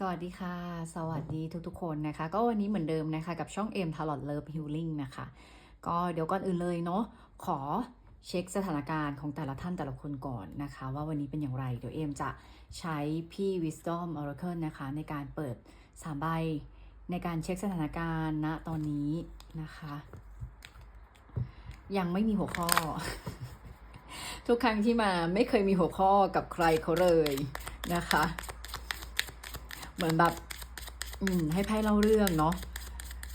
สวัสดีค่ะ สวัสดีทุกๆ คนนะคะ ก็วันนี้เหมือนเดิมนะคะ กับช่อง M t a l o t Love Healing นะคะ ก็เดี๋ยวก่อนอื่นเลยเนาะขอเช็คสถานการณ์ของแต่ละท่านแต่ละคนก่อนนะคะ ว่าวันนี้เป็นอย่างไร เดี๋ยวเอ็มจะใช้พี่ Wisdom Oracle นะคะ ในการเปิดสามใบ ในการเช็คสถานการณ์ณตอนนี้นะคะ ยังไม่มีหัวข้อ ทุกครั้งที่มาไม่เคยมีหัวข้อกับใครเขาเลยนะคะ เหมือนแบบ อืม ให้ไพ่เล่าเรื่องเนาะ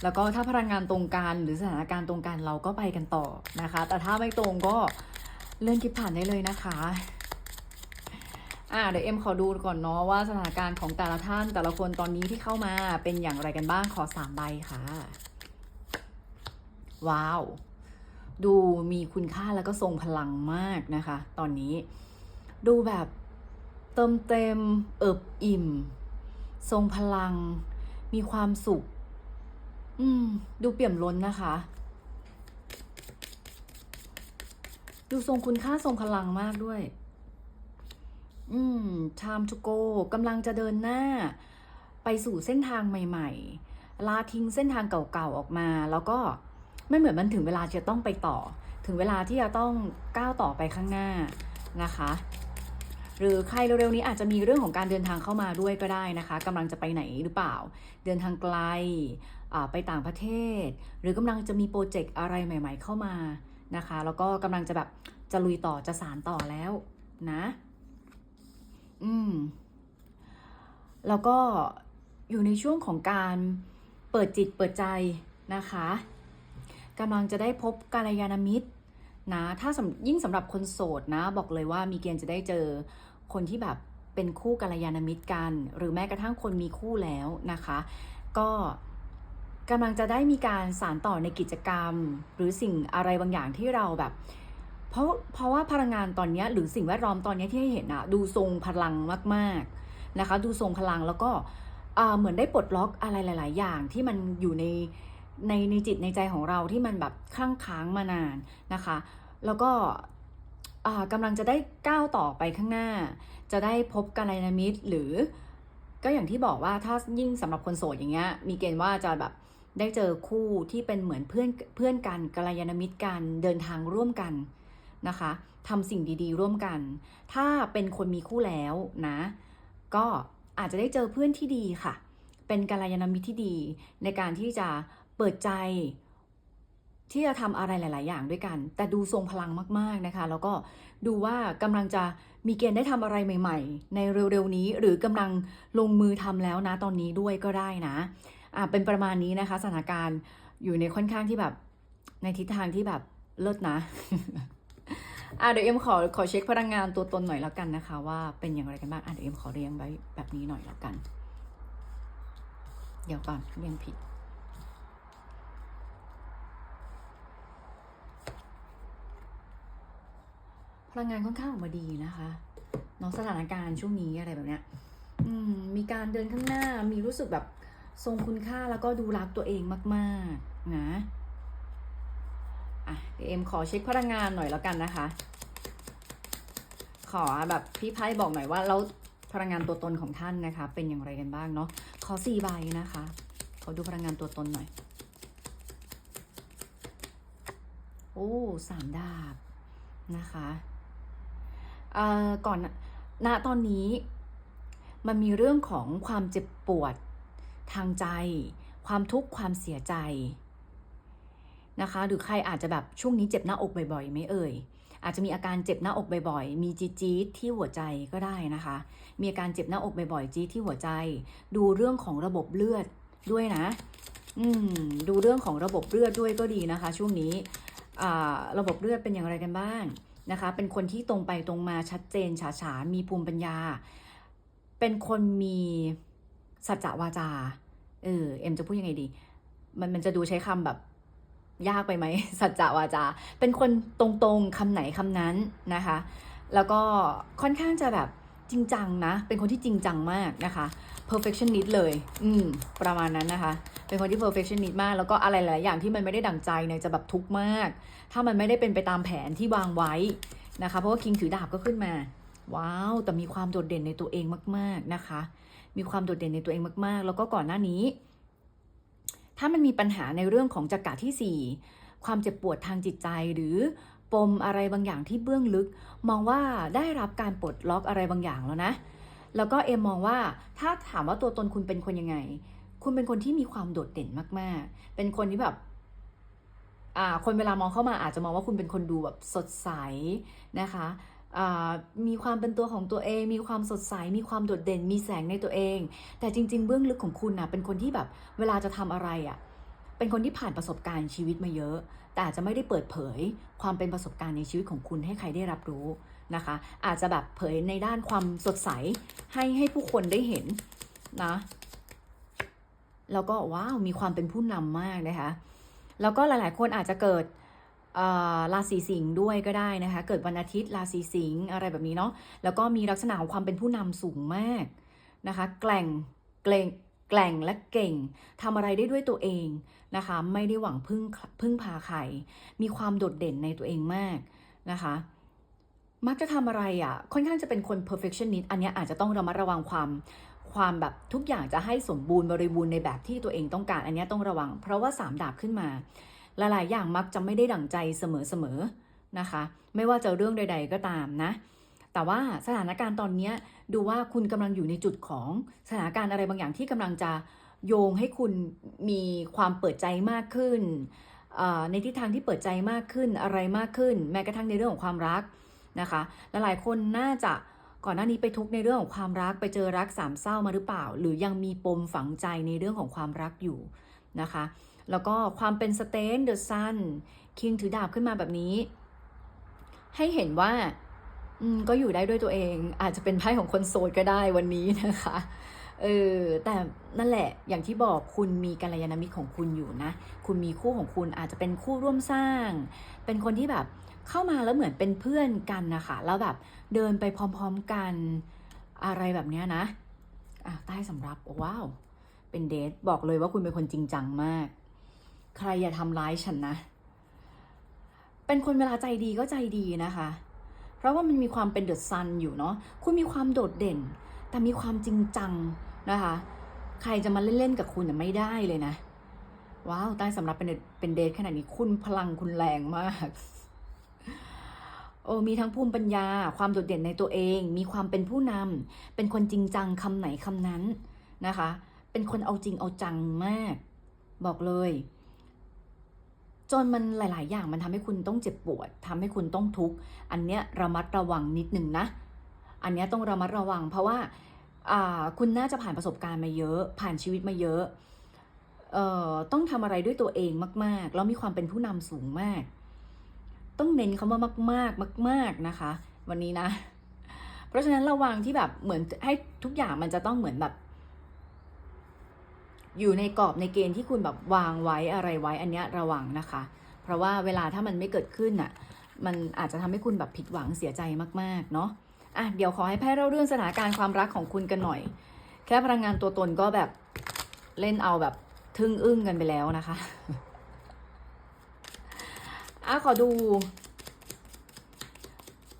แล้วก็ถ้าพลังงานตรงกันหรือสถานการณ์ตรงกันเราก็ไปกันต่อนะคะ แต่ถ้าไม่ตรงก็เลื่อนคลิปผ่านได้เลยนะคะ อ่าเดี๋ยวเอ็มขอดูก่อนเนาะว่าสถานการณ์ของแต่ละท่านแต่ละคนตอนนี้ที่เข้ามาเป็นอย่างไรกันบ้างขอสามใบค่ะ ว้าว ดูมีคุณค่าแล้วก็ทรงพลังมากนะคะ ตอนนี้ ดูแบบเติมเต็มเอิบอิ่ม ทรงพลัง มีความสุข อืม ดูเปี่ยมล้นนะคะ ดูทรงคุณค่าทรงพลังมากด้วย อืม time to go กำลังจะเดินหน้า ไปสู่เส้นทางใหม่ ๆ ลาทิ้งเส้นทางเก่าๆออกมา แล้วก็ไม่เหมือนมันถึงเวลาจะต้องไปต่อ ถึงเวลาที่จะต้องก้าวต่อไปข้างหน้านะคะ หรือใครเร็วๆนี้อาจจะมีเรื่องของการเดินทางเข้ามาด้วยก็ได้นะคะกำลังจะไปไหนหรือเปล่า เดินทางไกลไปต่างประเทศ หรือกำลังจะมีโปรเจกต์อะไรใหม่ ๆ เข้ามานะคะ แล้วก็กำลังจะแบบจะลุยต่อจะสารต่อแล้วนะ อืม แล้วก็อยู่ในช่วงของการเปิดจิตเปิดใจนะคะกำลังจะได้พบกัลยาณมิตร นะถ้ายิ่งสำหรับคนโสดนะ บอกเลยว่ามีเกณฑ์จะได้เจอคนที่แบบเป็นคู่กัลยาณมิตรกัน หรือแม้กระทั่งคนมีคู่แล้วนะคะ ก็กำลังจะได้มีการสานต่อในกิจกรรม หรือสิ่งอะไรบางอย่างที่เราแบบ เพราะเพราะว่าพลังงานตอนนี้หรือสิ่งแวดล้อมตอนนี้ที่ให้เห็นอะดูทรงพลังมากๆนะคะ ดูทรงพลังแล้วก็เหมือนได้ปลดล็อกอะไรหลาย ๆ อย่างที่มันอยู่ใน ในในจิตในใจของเราที่มันแบบค้างค้างมานานนะคะ แล้วก็กำลังจะได้ก้าวต่อไปข้างหน้า จะได้พบกัลยาณมิตรหรือก็อย่างที่บอกว่าถ้ายิ่งสำหรับคนโสดอย่างเงี้ยมีเกณฑ์ว่าจะแบบได้เจอคู่ที่เป็นเหมือนเพื่อนเพื่อนกันกัลยาณมิตรกันเดินทางร่วมกันนะคะทำสิ่งดีๆ ร่วมกัน ถ้าเป็นคนมีคู่แล้วนะ ก็อาจจะได้เจอเพื่อนที่ดีค่ะ เป็นกัลยาณมิตรที่ดีในการที่จะ ปิดใจ ที่จะทำอะไรหลาย ๆ อย่างด้วยกัน แต่ดูทรงพลังมาก ๆ นะคะ แล้วก็ดูว่ากำลังจะมีเกณฑ์ได้ทำอะไรใหม่ ๆ ในเร็ว ๆ นี้ หรือกำลังลงมือทำแล้วนะตอนนี้ด้วยก็ได้นะอ่าเป็นประมาณนี้นะคะสถานการณ์อยู่ในค่อนข้างที่แบบในทิศทางที่แบบเลิศนะอ่าเดี๋ยวเอ็มขอขอเช็คพลังงานตัวตนหน่อยแล้วกันนะคะ ว่าเป็นอย่างไรกันบ้างอ่าเดี๋ยวเอ็มขอเรียงไว้แบบนี้หน่อยแล้วกัน เดี๋ยวก่อนเรียงผิด พลังงานค่อนข้างออกมาดีนะคะเน้องสถานการณ์ช่วงนี้อะไรแบบเนี้ยอืมมีการเดินข้างหน้ามีรู้สึกแบบทรงคุณค่าแล้วก็ดูรักตัวเองมากๆนะอะเอ็มขอเช็คพลังงานหน่อยแล้วกันนะคะ ขอแบบพี่ไพ่บอกหน่อยว่าแล้วพลังงานตัวตนของท่านนะคะ เป็นอย่างไรกันบ้างเนาะขอสี่ใบนะคะขอดูพลังงานตัวตนหน่อย โอ้สามดาบนะคะ ก่อนณตอนนี้ มันมีเรื่องของความเจ็บปวดทางใจ ความทุกข์ความเสียใจนะคะ หรือใครอาจจะแบบช่วงนี้เจ็บหน้าอกบ่อยๆไหมเอ่ยอาจจะมีอาการเจ็บหน้าอกบ่อยๆ มีจี๊ดจี๊ดที่หัวใจก็ได้นะคะ มีอาการเจ็บหน้าอกบ่อยๆ จี๊ดที่หัวใจ ดูเรื่องของระบบเลือดด้วยนะ อืม ดูเรื่องของระบบเลือดด้วยก็ดีนะคะ ช่วงนี้ อ่า ระบบเลือดเป็นอย่างไรกันบ้าง นะคะ เป็นคนที่ตรงไปตรงมาชัดเจนฉาฉานมีภูมิปัญญา เป็นคนมีสัจจวาจา เออ เอ็มจะพูดยังไงดี มันมันจะดูใช้คำแบบยากไปไหม สัจจวาจา เป็นคนตรงๆคำไหนคำนั้นนะคะ แล้วก็ค่อนข้างจะแบบ จริงจังนะ เป็นคนที่จริงจังมากนะคะ perfectionist เลย อืม ประมาณนั้นนะคะ เป็นคนที่ perfectionist มาก แล้วก็อะไรหลายอย่างที่มันไม่ได้ดั่งใจเนี่ยจะแบบทุกข์มาก ถ้ามันไม่ได้เป็นไปตามแผนที่วางไว้นะคะ เพราะว่าคิงถือดาบก็ขึ้นมา ว้าว แต่มีความโดดเด่นในตัวเองมาก ๆนะคะ มีความโดดเด่นในตัวเองมาก ๆ แล้วก็ก่อนหน้านี้ ถ้ามันมีปัญหาในเรื่องของจักระที่4ความเจ็บปวดทางจิตใจหรือ ปมอะไรบางอย่างที่เบื้องลึก มองว่าได้รับการปลดล็อกอะไรบางอย่างแล้วนะ แล้วก็เอ็มมองว่าถ้าถามว่าตัวตนคุณเป็นคนยังไง คุณเป็นคนที่มีความโดดเด่นมากๆ เป็นคนที่แบบอ่าคนเวลามองเข้ามาอาจจะมองว่าคุณเป็นคนดูแบบสดใสนะคะอ่ามีความเป็นตัวของตัวเอง มีความสดใส มีความโดดเด่น มีแสงในตัวเอง แต่จริง ๆ เบื้องลึกของคุณนะเป็นคนที่แบบเวลาจะทำอะไรอะ่ะ เป็นคนที่ผ่านประสบการณ์ชีวิตมาเยอะ แต่อาจจะไม่ได้เปิดเผยความเป็นประสบการณ์ในชีวิตของคุณให้ใครได้รับรู้นะคะ อาจจะแบบเผยในด้านความสดใสให้ให้ผู้คนได้เห็นนะแล้วก็ว้าวมีความเป็นผู้นำมากนะคะ แล้วก็หลาย ๆ คนอาจจะเกิดราศีสิงห์ด้วยก็ได้นะคะ เกิดวันอาทิตย์ราศีสิงห์อะไรแบบนี้เนาะแล้วก็มีลักษณะของความเป็นผู้นำสูงมากนะคะ แกล่งเกรง แกล่งและเก่งทำอะไรได้ด้วยตัวเองนะคะ ไม่ได้หวังพึ่งพึ่งพาใครมีความโดดเด่นในตัวเองมากนะคะ มักจะทำอะไรอะ่ะ ค่อนข้างจะเป็นคน perfectionist อันนี้อาจจะต้องระมัดระวังความความแบบทุกอย่างจะให้สมบูรณ์บริบูรณ์ในแบบที่ตัวเองต้องการ อันนี้ต้องระวัง เพราะว่าสามดาบขึ้นมา หลายๆ อย่างมักจะไม่ได้ดั่งใจเสมอๆนะคะ ไม่ว่าจะเรื่องใด ๆ ก็ตามนะ แต่ว่าสถานการณ์ตอนนี้ดูว่าคุณกำลังอยู่ในจุดของสถานการณ์อะไรบางอย่างที่กำลังจะโยงให้คุณมีความเปิดใจมากขึ้น ในทิศทางที่เปิดใจมากขึ้นอะไรมากขึ้น แม้กระทั่งในเรื่องของความรักนะคะลหลายคนน่าจะก่อนหน้านี้ไปทุกในเรื่องของความรักไปเจอรักสามเศร้ามาหรือเปล่า หรือยังมีปมฝังใจในเรื่องของความรักอยู่นะคะ แล้วก็ความเป็นสเตนเดอะซันคิงถือดาบขึ้นมาแบบนี้ ให้เห็นว่า ก็อยู่ได้ด้วยตัวเอง อาจจะเป็นไพ่ของคนโสดก็ได้วันนี้นะคะเออแต่นั่นแหละอย่างที่บอกคุณมีกัลยาณมิตรของคุณอยู่นะ คุณมีคู่ของคุณอาจจะเป็นคู่ร่วมสร้าง เป็นคนที่แบบเข้ามาแล้วเหมือนเป็นเพื่อนกันนะคะแล้วแบบเดินไปพร้อมๆกันอะไรแบบเนี้ยนะอะใต้สำรับว้าวเป็นเดทบอกเลยว่าคุณเป็นคนจริงจังมาก ใครอย่าทำร้ายฉันนะ เป็นคนเวลาใจดีก็ใจดีนะคะ เพราะว่ามันมีความเป็นเดอะซันอยู่เนาะคุณมีความโดดเด่น แต่มีความจริงจังนะคะ ใครจะมาเล่นๆกับคุณไม่ได้เลยนะ ว้าวใต้สำรับเป็นเป็นเดทขนาดนี้คุณพลังคุณแรงมากโอ้มีทั้งภูมิปัญญา ความโดดเด่นในตัวเอง มีความเป็นผู้นำเป็นคนจริงจังคำไหนคำนั้นนะคะ เป็นคนเอาจริงเอาจังมาก บอกเลย จนมันหลาย ๆ อย่างมันทำให้คุณต้องเจ็บปวดทำให้คุณต้องทุกข์อันเนี้ยระมัดระวังนิดนึงนะ อันเนี้ยต้องระมัดระวัง เพราะว่าคุณน่าจะผ่านประสบการณ์มาเยอะ ผ่านชีวิตมาเยอะออต้องทำอะไรด้วยตัวเองมาก ๆ แล้วมีความเป็นผู้นำสูงมาก ต้องเน้นคำว่ามาก ๆ มาก ๆ นะคะ วันนี้นะ เพราะฉะนั้นระวังที่แบบเหมือนให้ทุกอย่างมันจะต้องเหมือนแบบ อยู่ในกรอบในเกณฑ์ที่คุณแบบวางไว้อะไรไว้อันเนี้ยระวังนะคะ เพราะว่าเวลาถ้ามันไม่เกิดขึ้นน่ะมันอาจจะทำให้คุณแบบผิดหวังเสียใจมากๆเนาะอะเดี๋ยวขอให้แพ่เล่าเรื่องสถานการณ์ความรักของคุณกันหน่อย แค่พลังงานตัวตนก็แบบเล่นเอาแบบทึ่งอึ้งกันไปแล้วนะคะอะขอดู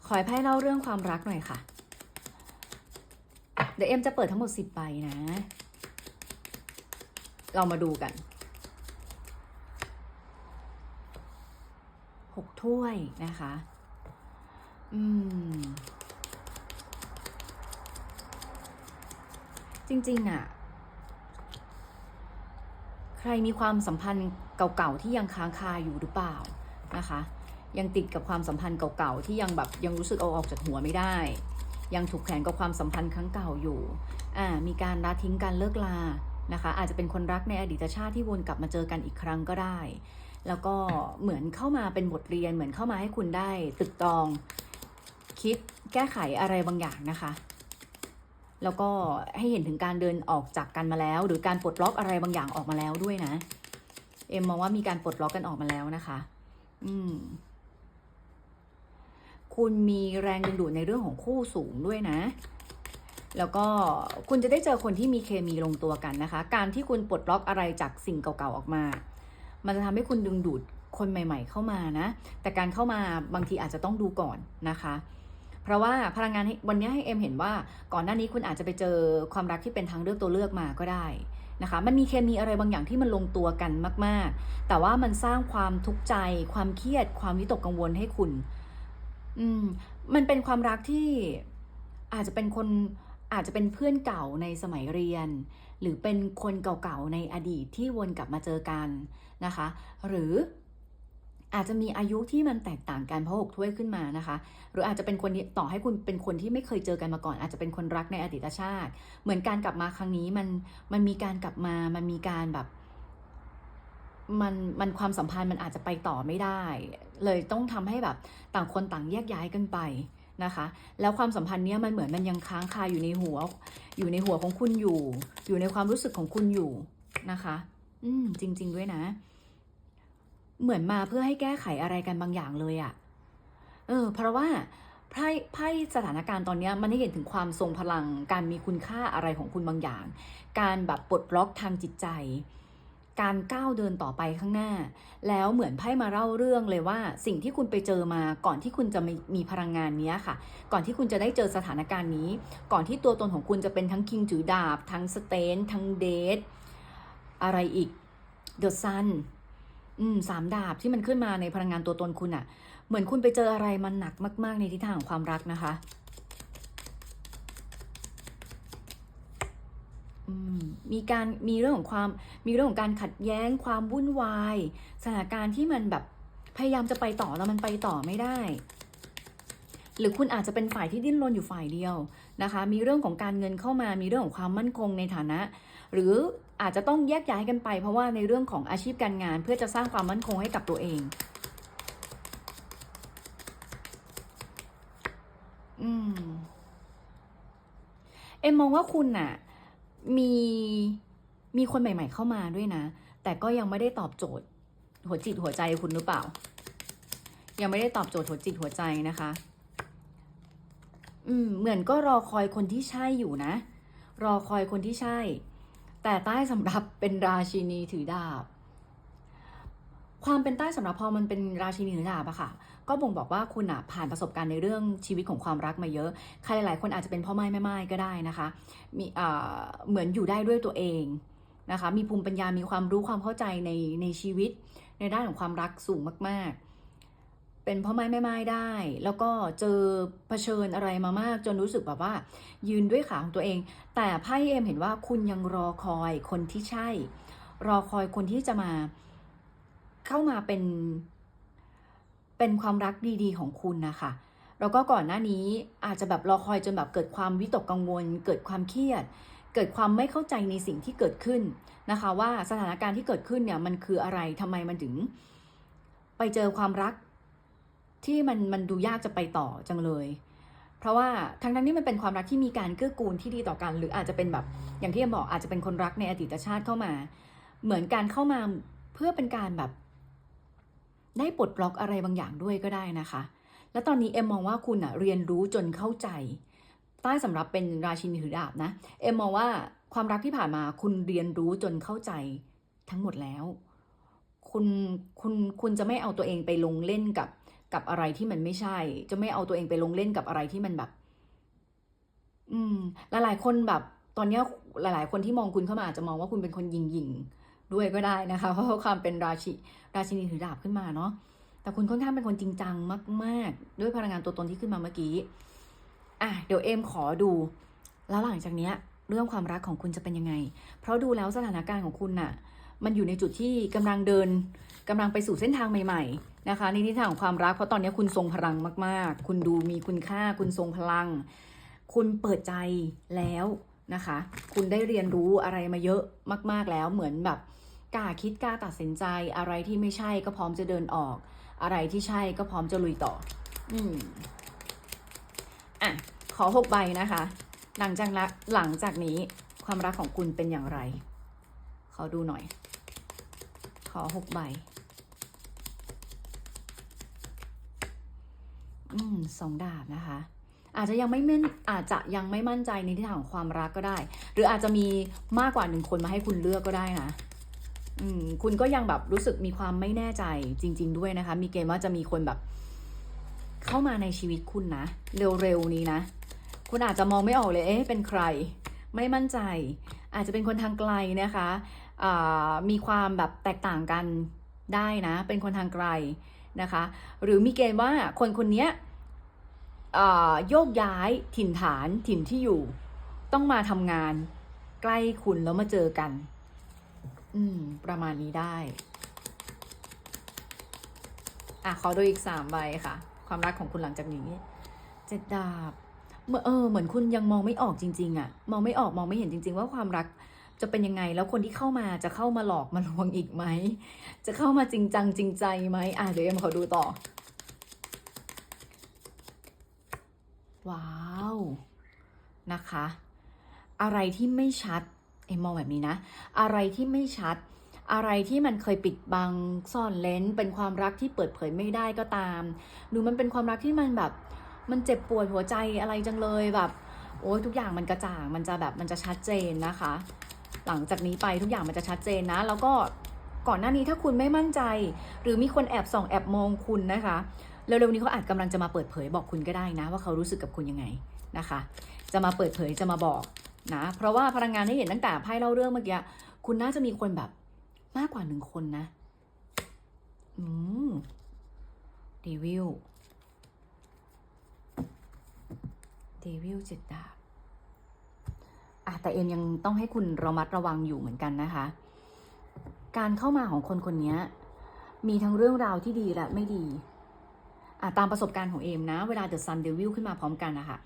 ขอให้ไพ่เล่าเรื่องความรักหน่อยค่ะ เดี๋ยวเอ็มจะเปิดทั้งหมดสิบใบนะ เรามาดูกันหกถ้วยนะคะ อืม จริงๆอะใครมีความสัมพันธ์เก่าๆที่ยังค้างคาอยู่หรือเปล่านะคะ ยังติดกับความสัมพันธ์เก่าๆที่ยังแบบยังรู้สึกเอาออกจากหัวไม่ได้ ยังถูกแขวนกับความสัมพันธ์ครั้งเก่าอยู่ อ่า มีการละทิ้งการเลิกลา นะคะ อาจจะเป็นคนรักในอดีตชาติที่วนกลับมาเจอกันอีกครั้งก็ได้ แล้วก็เหมือนเข้ามาเป็นบทเรียนเหมือนเข้ามาให้คุณได้ตึกตอง คิดแก้ไขอะไรบางอย่างนะคะ แล้วก็ให้เห็นถึงการเดินออกจากกันมาแล้ว หรือการปลดล็อกอะไรบางอย่างออกมาแล้วด้วยนะ เอ็มมองว่ามีการปลดล็อกกันออกมาแล้วนะคะ อืมคุณมีแรงดึงดูดในเรื่องของคู่สูงด้วยนะ แล้วก็คุณจะได้เจอคนที่มีเคมีลงตัวกันนะคะ การที่คุณปลดล็อกอะไรจากสิ่งเก่าๆออกมา มันจะทำให้คุณดึงดูดคนใหม่ ๆ เข้ามานะ แต่การเข้ามาบางทีอาจจะต้องดูก่อนนะคะ เพราะว่าพลังงานให้วันนี้ให้เอ็มเห็นว่าก่อนหน้านี้คุณอาจจะไปเจอความรักที่เป็นทางเลือกตัวเลือกมาก็ได้นะคะ มันมีเคมีอะไรบางอย่างที่มันลงตัวกันมาก ๆ แต่ว่ามันสร้างความทุกข์ใจ ความเครียด ความวิตกกังวลให้คุณ อืม มันเป็นความรักที่อาจจะเป็นคน อาจจะเป็นเพื่อนเก่าในสมัยเรียน หรือเป็นคนเก่าๆในอดีตที่วนกลับมาเจอกันนะคะ หรืออาจจะมีอายุที่มันแตกต่างกันเพราะหกถ้วยขึ้นมานะคะ หรืออาจจะเป็นคนที่ต่อให้คุณเป็นคนที่ไม่เคยเจอกันมาก่อน อาจจะเป็นคนรักในอดีตชาติ เหมือนการกลับมาครั้งนี้มันมันมีการกลับมา มันมีการแบบมันมันความสัมพันธ์มันอาจจะไปต่อไม่ได้ เลยต้องทำให้แบบต่างคนต่างแยกย้ายกันไป นะคะ แล้วความสัมพันธ์เนี้ยมันเหมือนมันยังค้างคาอยู่ในหัว อยู่ในหัวของคุณอยู่ อยู่ในความรู้สึกของคุณอยู่นะคะ อืมจริง ๆ ด้วยนะ เหมือนมาเพื่อให้แก้ไขอะไรกันบางอย่างเลยอะ่ะ เออ เพราะว่าไพ่ไพ่สถานการณ์ตอนเนี้ยมันให้เห็นถึงความทรงพลัง การมีคุณค่าอะไรของคุณบางอย่าง การแบบปลดล็อกทางจิตใจ การก้าวเดินต่อไปข้างหน้า แล้วเหมือนไพ่มาเล่าเรื่องเลยว่า สิ่งที่คุณไปเจอมาก่อนที่คุณจะมีมีพลังงานนี้ค่ะ ก่อนที่คุณจะได้เจอสถานการณ์นี้ ก่อนที่ตัวตนของคุณจะเป็นทั้งคิงถือดาบ ทั้งสเตนทั้งเดทอะไรอีกเดอะซันสามดาบที่มันขึ้นมาในพลังงานตัวตนคุณอะ เหมือนคุณไปเจออะไรมันหนักมาก ๆ ในทิศทางของความรักนะคะ มีการมีเรื่องของความมีเรื่องของการขัดแย้งความวุ่นวาย สถานการณ์ที่มันแบบพยายามจะไปต่อแล้วมันไปต่อไม่ได้ หรือคุณอาจจะเป็นฝ่ายที่ดิ้นรนอยู่ฝ่ายเดียวนะคะ มีเรื่องของการเงินเข้ามามีเรื่องของความมั่นคงในฐานะ หรืออาจจะต้องแยกย้ายกันไป เพราะว่าในเรื่องของอาชีพการงาน เพื่อจะสร้างความมั่นคงให้กับตัวเองอืมเอ็มมองว่าคุณน่ะ มีมีคนใหม่ ๆ เข้ามาด้วยนะ แต่ก็ยังไม่ได้ตอบโจทย์ หัวจิตหัวใจคุณหรือเปล่า ยังไม่ได้ตอบโจทย์หัวจิตหัวใจนะคะ อืม เหมือนก็รอคอยคนที่ใช่อยู่นะ รอคอยคนที่ใช่ แต่ใต้สำรับเป็นราชินีถือดาบ ความเป็นใต้สำรับพอมันเป็นราชินีถือดาบอะค่ะ ก็บ่งบอกว่าคุณอะผ่านประสบการณ์ในเรื่องชีวิตของความรักมาเยอะ ใครหลายๆคนอาจจะเป็นพ่อไม้แม่ไม้ก็ได้นะคะ มีเหมือนอยู่ได้ด้วยตัวเองนะคะ มีภูมิปัญญา มีความรู้ความเข้าใจในในชีวิต ในด้านของความรักสูงมาก ๆ เป็นพ่อไม้แม่ไม้ได้ แล้วก็เจอเผชิญอะไรมามากจนรู้สึกแบบว่า ยืนด้วยขาของตัวเอง แต่ไพ่เอ็มเห็นว่าคุณยังรอคอยคนที่ใช่ รอคอยคนที่จะมาเข้ามาเป็น เป็นความรักดีๆ ของคุณนะคะแล้วก็ก่อนหน้านี้อาจจะแบบรอคอยจนแบบเกิดความวิตกกังวล เกิดความเครียด เกิดความไม่เข้าใจในสิ่งที่เกิดขึ้นนะคะ ว่าสถานการณ์ที่เกิดขึ้นเนี่ยมันคืออะไรทำไมมันถึง ไปเจอความรักที่มันมันดูยากจะไปต่อจังเลย เพราะว่าทั้งนั้นนี่มันเป็นความรักที่มีการเกื้อกูลที่ดีต่อกัน หรืออาจจะเป็นแบบอย่างที่บอกอาจจะเป็นคนรักในอดีตชาติเข้ามา เหมือนการเข้ามาเพื่อเป็นการแบบ ได้ปลดล็อกอะไรบางอย่างด้วยก็ได้นะคะ แล้วตอนนี้เอ็มมองว่าคุณอะเรียนรู้จนเข้าใจ ใต้สำหรับเป็นราชินีถือดาบนะ เอ็มมองว่าความรักที่ผ่านมาคุณเรียนรู้จนเข้าใจทั้งหมดแล้ว คุณคุณคุณจะไม่เอาตัวเองไปลงเล่นกับกับอะไรที่มันไม่ใช่ จะไม่เอาตัวเองไปลงเล่นกับอะไรที่มันแบบ อืม หลายๆคนแบบ ตอนนี้ยหลาย ๆ คนที่มองคุณเข้ามาอาจจะมองว่าคุณเป็นคนยิงยิง ด้วยก็ได้นะคะ เพราะความเป็นราชิราชินีถือดาบขึ้นมาเนาะแต่คุณค่อนข้างเป็นคนจริงจังมาก ๆ ด้วยพลังงานตัวตนที่ขึ้นมาเมื่อกี้อะเดี๋ยวเอมขอดู แล้วหลังจากเนี้ยเรื่องความรักของคุณจะเป็นยังไง เพราะดูแล้วสถานการณ์ของคุณน่ะ มันอยู่ในจุดที่กำลังเดินกำลังไปสู่เส้นทางใหม่ ๆ นะคะ ในทิศทางของความรัก เพราะตอนนี้คุณทรงพลังมาก ๆ คุณดูมีคุณค่า คุณทรงพลัง คุณเปิดใจแล้วนะคะ คุณได้เรียนรู้อะไรมาเยอะมาก ๆ แล้ว เหมือนแบบ กล้าคิดกล้าตัดสินใจอะไรที่ไม่ใช่ก็พร้อมจะเดินออก อะไรที่ใช่ก็พร้อมจะลุยต่อ อืมอะ ขอหกใบนะคะ หลังจากหลังจากนี้ความรักของคุณเป็นอย่างไร ขอดูหน่อย ขอหกใบ อืมสองดาบนะคะอาจจะยังไม่แม่นอาจจะยังไม่มั่นใจในทิศทางของความรักก็ได้ หรืออาจจะมีมากกว่าหนึ่งคนมาให้คุณเลือกก็ได้นะ คุณก็ยังแบบรู้สึกมีความไม่แน่ใจจริง ๆ ด้วยนะคะ มีเกณฑ์ว่าจะมีคนแบบ เข้ามาในชีวิตคุณนะ เร็วๆนี้นะ คุณอาจจะมองไม่ออกเลยเอ๊ะเป็นใคร ไม่มั่นใจ อาจจะเป็นคนทางไกลนะคะมีความแบบแตกต่างกันได้นะ เป็นคนทางไกลนะคะ หรือมีเกณฑ์ว่าคนคนนี้โยกย้ายถิ่นฐานถิ่นที่อยู่ ต้องมาทำงานใกล้คุณแล้วมาเจอกัน อืม ประมาณนี้ได้ อะ ขอดูอีกสามใบค่ะ ความรักของคุณหลังจากนี้ เจ็ดดาบเมื่อเออ เหมือนคุณยังมองไม่ออกจริง ๆอะมองไม่ออกมองไม่เห็นจริง ๆ ว่าความรักจะเป็นยังไง แล้วคนที่เข้ามาจะเข้ามาหลอกมาลวงอีกไหม จะเข้ามาจริงจังจริงใจไหมอะเดี๋ยวเอ็มขอดูต่อ ว้าว นะคะ อะไรที่ไม่ชัด เอ็มมองแบบนี้นะ อะไรที่ไม่ชัด อะไรที่มันเคยปิดบังซ่อนเลนเป็นความรักที่เปิดเผยไม่ได้ก็ตามหรือมันเป็นความรักที่มันแบบ มันเจ็บปวดหัวใจอะไรจังเลยแบบ โอ้ยทุกอย่างมันกระจ่างมันจะแบบมันจะชัดเจนนะคะ หลังจากนี้ไปทุกอย่างมันจะชัดเจนนะ แล้วก็ก่อนหน้านี้ถ้าคุณไม่มั่นใจ หรือมีคนแอบส่องแอบมองคุณนะคะเร็วๆนี้เขาอาจกำลังจะมาเปิดเผยบอกคุณก็ได้นะ ว่าเขารู้สึกกับคุณยังไงนะคะ จะมาเปิดเผยจะมาบอก นะเพราะว่าพลังงานที่เห็นตั้งแต่ไพ่เล่าเรื่องเมื่อกี้คุณน่าจะมีคนแบบมากกว่าหนึ่งคนนะ อืมเดวิลเดวิลเจ็ดดาบอะแต่เอ็มยังต้องให้คุณระมัดระวังอยู่เหมือนกันนะคะ การเข้ามาของคนคนนี้มีทั้งเรื่องราวที่ดีและไม่ดีอะตามประสบการณ์ของเอมนะ เวลาเดอะซันเดวิลขึ้นมาพร้อมกันนะคะ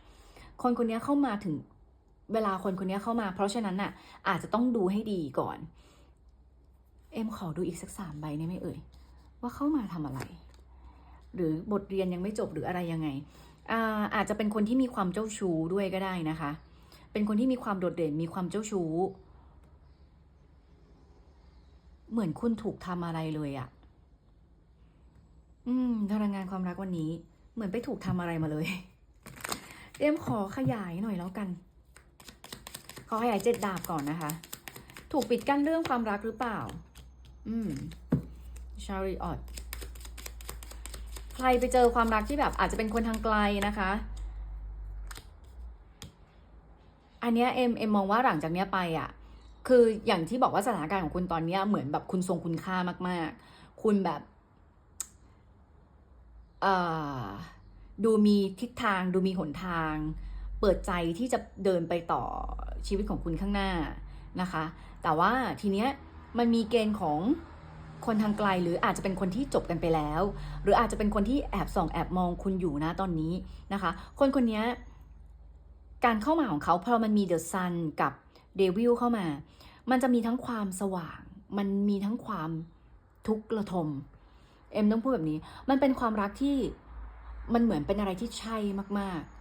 คนคนนี้เข้ามาถึง เวลาคนคนนี้เข้ามา เพราะฉะนั้นน่ะ อาจจะต้องดูให้ดีก่อน เอ็มขอดูอีกสักสามใบได้ไหมเอ่ย ว่าเข้ามาทำอะไร หรือบทเรียนยังไม่จบหรืออะไรยังไงอ่าอาจจะเป็นคนที่มีความเจ้าชู้ด้วยก็ได้นะคะ เป็นคนที่มีความโดดเด่นมีความเจ้าชู้ เหมือนคุณถูกทำอะไรเลยอะ่ะ อืมพลังงานความรักวันนี้ เหมือนไปถูกทำอะไรมาเลย เอ็มขอขยายหน่อยแล้วกัน ขอขยายเจ็ดดาบก่อนนะคะ ถูกปิดกั้นเรื่องความรักหรือเปล่า อืมชาริออตใครไปเจอความรักที่แบบอาจจะเป็นคนทางไกลนะคะ อันเนี้ยเอ็มเอ็มมองว่าหลังจากเนี้ยไปอะ คืออย่างที่บอกว่าสถานการณ์ของคุณตอนเนี้ยเหมือนแบบคุณทรงคุณค่ามาก ๆ คุณแบบอ่อดูมีทิศทาง ดูมีหนทาง เปิดใจที่จะเดินไปต่อชีวิตของคุณข้างหน้านะคะ แต่ว่าทีเนี้ยมันมีเกณฑ์ของคนทางไกลหรืออาจจะเป็นคนที่จบกันไปแล้ว หรืออาจจะเป็นคนที่แอบส่องแอบมองคุณอยู่นะตอนนี้นะคะ คนคนนี้การเข้ามาของเขาพอมันมีเดอะซันกับเดวิลเข้ามา มันจะมีทั้งความสว่าง มันมีทั้งความทุกข์ระทม เอ็มต้องพูดแบบนี้ มันเป็นความรักที่มันเหมือนเป็นอะไรที่ใช่มากๆ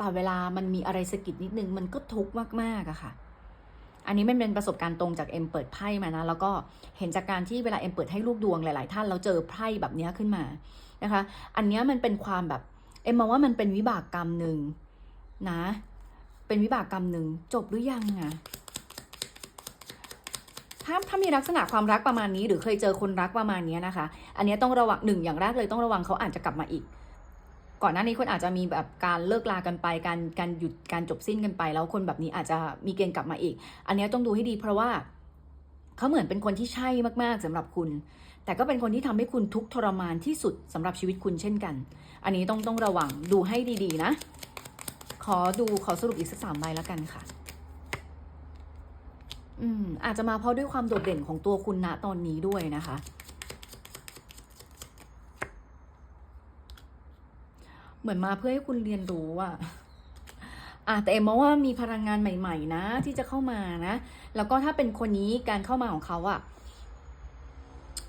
แต่เวลามันมีอะไรสะกิดนิดนึงมันก็ทุกข์มากๆอะค่ะ อันนี้มันเป็นประสบการณ์ตรงจากเอ็มเปิดไพ่มานะ แล้วก็เห็นจากการที่เวลาเอ็มเปิดให้ลูกดวงหลาย ๆ ท่านเราเจอไพ่แบบนี้ขึ้นมานะคะ อันนี้มันเป็นความแบบเอ็มมองว่ามันเป็นวิบากกรรมหนึ่งนะ เป็นวิบากกรรมหนึ่งจบหรือยังอะถ้าถ้ามีลักษณะความรักประมาณนี้ หรือเคยเจอคนรักประมาณนี้นะคะ อันนี้ต้องระวังหนึ่งอย่างแรกเลยต้องระวังเขาอาจจะกลับมาอีก ก่อนหน้านี้คนอาจจะมีแบบการเลิกลากันไป การการหยุดการจบสิ้นกันไป แล้วคนแบบนี้อาจจะมีเกณฑ์กลับมาอีก อันนี้ต้องดูให้ดีเพราะว่าเขาเหมือนเป็นคนที่ใช่มาก ๆสำหรับคุณ แต่ก็เป็นคนที่ทำให้คุณทุกทรมานที่สุดสำหรับชีวิตคุณเช่นกัน อันนี้ต้องต้องระวังดูให้ดีๆนะ ขอดูขอสรุปอีกสักสามใบแล้วกันค่ะ อืมอาจจะมาเพราะด้วยความโดดเด่นของตัวคุณณตอนนี้ด้วยนะคะ เหมือนมาเพื่อให้คุณเรียนรู้อะอะแต่เอ็มมองว่ามีพลังงานใหม่ ๆ นะ ที่จะเข้ามานะ แล้วก็ถ้าเป็นคนนี้การเข้ามาของเขาอะ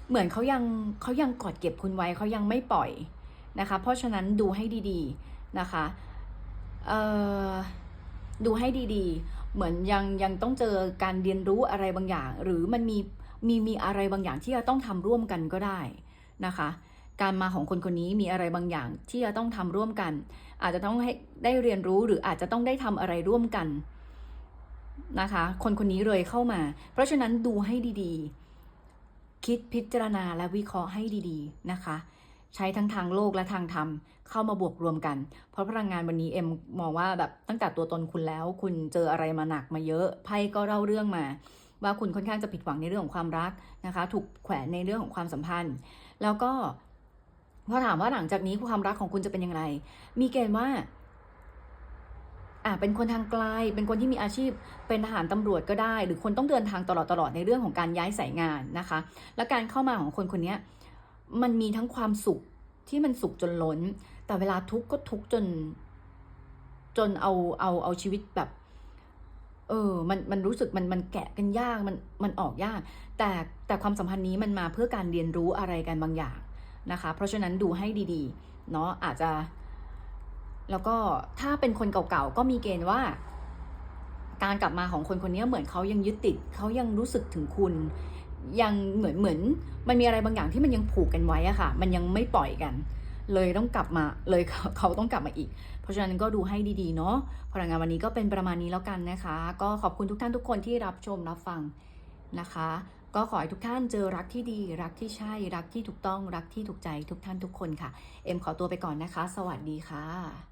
เหมือนเขายังเขายังกอดเก็บคุณไว้เขายังไม่ปล่อยนะคะ เพราะฉะนั้นดูให้ดี ๆนะคะเอ่อดูให้ดีๆ เหมือนยังยังต้องเจอการเรียนรู้อะไรบางอย่าง หรือมันมีมีมีอะไรบางอย่างที่จะต้องทำร่วมกันก็ได้นะคะ การมาของคนคนนี้มีอะไรบางอย่างที่จะต้องทำร่วมกัน อาจจะต้องให้ได้เรียนรู้หรืออาจจะต้องได้ทำอะไรร่วมกันนะคะ คนคนนี้เลยเข้ามา เพราะฉะนั้นดูให้ดีๆ คิดพิจารณาและวิเคราะห์ให้ดีๆนะคะ ใช้ทั้งทางโลกและทางธรรมเข้ามาบวกรวมกัน เพราะพลังงานวันนี้เอ็มมองว่าแบบตั้งแต่ตัวตนคุณแล้ว คุณเจออะไรมาหนักมาเยอะไพ่ก็เล่าเรื่องมาว่าคุณค่อนข้างจะผิดหวังในเรื่องของความรักนะคะ ถูกแขวนในเรื่องของความสัมพันธ์ แล้วก็ พอถามว่าหลังจากนี้ความรักของคุณจะเป็นอย่างไร มีเกณฑ์ว่า อ่า เป็นคนทางไกล เป็นคนที่มีอาชีพ เป็นทหารตำรวจก็ได้ หรือคนต้องเดินทางตลอดตลอดในเรื่องของการย้ายสายงานนะคะ และการเข้ามาของคนคนนี้มันมีทั้งความสุขที่มันสุขจนล้น แต่เวลาทุกข์ก็ทุกข์จน จนเอาเอาเอาชีวิตแบบ เออ มันมันรู้สึกมันมันแกะกันยาก มันมันออกยาก แต่แต่ความสัมพันธ์นี้มันมาเพื่อการเรียนรู้อะไรกันบางอย่าง นะคะ เพราะฉะนั้นดูให้ดีๆ เนาะอาจจะ แล้วก็ถ้าเป็นคนเก่าๆ ก็มีเกณฑ์ว่า การกลับมาของคนคนนี้เหมือนเขายังยึดติดเขายังรู้สึกถึงคุณยังเหมือนเหมือน มันมีอะไรบางอย่างที่มันยังผูกกันไว้อะค่ะ มันยังไม่ปล่อยกัน เลยต้องกลับมาเลยเขาเขาต้องกลับมาอีก เพราะฉะนั้นก็ดูให้ดีๆเนาะพลังงานวันนี้ก็เป็นประมาณนี้แล้วกันนะคะ ก็ขอบคุณทุกท่านทุกคนที่รับชมรับฟังนะคะ ก็ขอให้ทุกท่านเจอรักที่ดี รักที่ใช่ รักที่ถูกต้อง รักที่ถูกใจทุกท่านทุกคนค่ะ เอ็มขอตัวไปก่อนนะคะ สวัสดีค่ะ